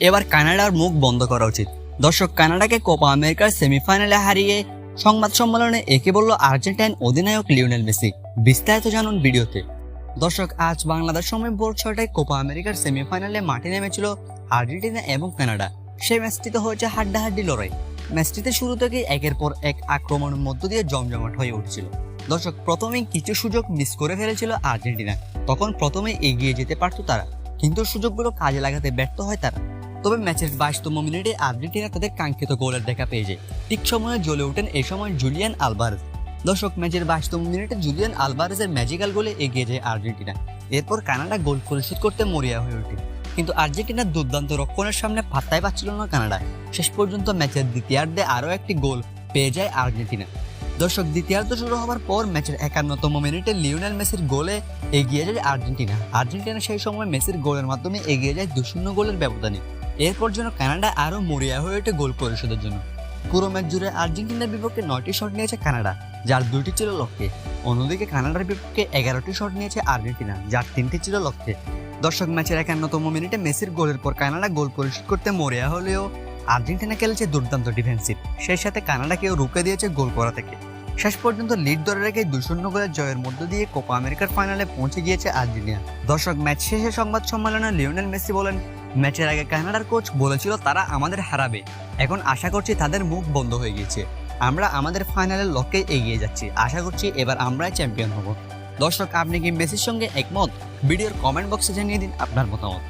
এবার কানাডার মুখ বন্ধ করা উচিত। দর্শক, কানাডাকে কোপা আমেরিকার সেমিফাইনালে হারিয়ে সংবাদ সম্মেলনে একে বলল আর্জেন্টাইন অধিনায়ক লিওনেল মেসি। বিস্তারিত জানুন ভিডিওতে। দর্শক, আজ বাংলাদেশ সময় ভোর ছয়টায় কোপা আমেরিকার সেমিফাইনালে মাঠে নেমেছিল আর্জেন্টিনা এবং কানাডা। সেই ম্যাচটিতে হয়েছে হাড্ডাহাড্ডি লড়াই। ম্যাচটিতে শুরু থেকেই একের পর এক আক্রমণের মধ্য দিয়ে জমজমাট হয়ে উঠছিল। দর্শক, প্রথমেই কিছু সুযোগ মিস করে ফেলেছিল আর্জেন্টিনা। তখন প্রথমে এগিয়ে যেতে পারতো তারা। কিন্তু সুযোগগুলো কাজে লাগাতে ব্যর্থ হয় তারা। তবে ম্যাচের বাইশতম মিনিটে আর্জেন্টিনা তাদের কাঙ্ক্ষিত গোলের দেখা পেয়ে যায় ঠিক সময়ে জ্বলে ওঠেন এই সময় জুলিয়ান আলভারেজ দর্শক, ম্যাচের বাইশতম মিনিটে জুলিয়ান আলভারেজের ম্যাজিক্যাল গোলে এগিয়ে যায় আর্জেন্টিনা। এরপর কানাডা গোল পরিশোধ করতে মরিয়া হয়ে ওঠে। কিন্তু আর্জেন্টিনার দুর্দান্ত রক্ষণের সামনে পাত্তাই পাচ্ছিল না কানাডা। শেষ পর্যন্ত ম্যাচের দ্বিতীয়ার্ধে আরও একটি গোল পেয়ে যায় আর্জেন্টিনা। দর্শক, দ্বিতীয়ার্ধ শুরু হওয়ার পর ম্যাচের একান্নতম মিনিটে লিওনেল মেসির গোলে এগিয়ে যায় আর্জেন্টিনা। আর্জেন্টিনা সেই সময় মেসির গোলের মাধ্যমে এগিয়ে যায় দু শূন্য গোলের ব্যবধানে। এরপর যেন কানাডা আরও মরিয়া হয়ে ওঠে গোল পরিশোধের জন্য। পুরো ম্যাচ জুড়ে আর্জেন্টিনার বিপক্ষে নয়টি শট নিয়েছে কানাডা, যার দুইটি ছিল লক্ষ্যে। অন্যদিকে কানাডার বিপক্ষে এগারোটি শট নিয়েছে আর্জেন্টিনা, যার তিনটি ছিল লক্ষ্যে। দর্শক, ম্যাচের একান্নতম মিনিটে মেসির গোলের পর কানাডা গোল পরিশোধ করতে মরিয়া হলেও আর্জেন্টিনা খেলেছে দুর্দান্ত ডিফেন্সিভ। সেই সাথে কানাডাকেও রুখে দিয়েছে গোল করা থেকে। শেষ পর্যন্ত লিড ধরে রেখে দুই শূন্য গোলের জয়ের মধ্য দিয়ে কোপা আমেরিকার ফাইনালে পৌঁছে গিয়েছে আর্জেন্টিনা। দর্শক ম্যাচ শেষে সংবাদ সম্মেলনে লিওনেল মেসি বলেন ম্যাচের আগে কানাডার কোচ বলেছিল তারা আমাদের হারাবে। এখন আশা করছি তাদের মুখ বন্ধ হয়ে গিয়েছে। আমরা আমাদের ফাইনালের লক্ষ্যে এগিয়ে যাচ্ছি। আশা করছি এবার আমরাই চ্যাম্পিয়ন হব। দর্শক, আপনি কি মেসির সঙ্গে একমত? ভিডিওর কমেন্ট বক্সে জানিয়ে দিন আপনার মতামত।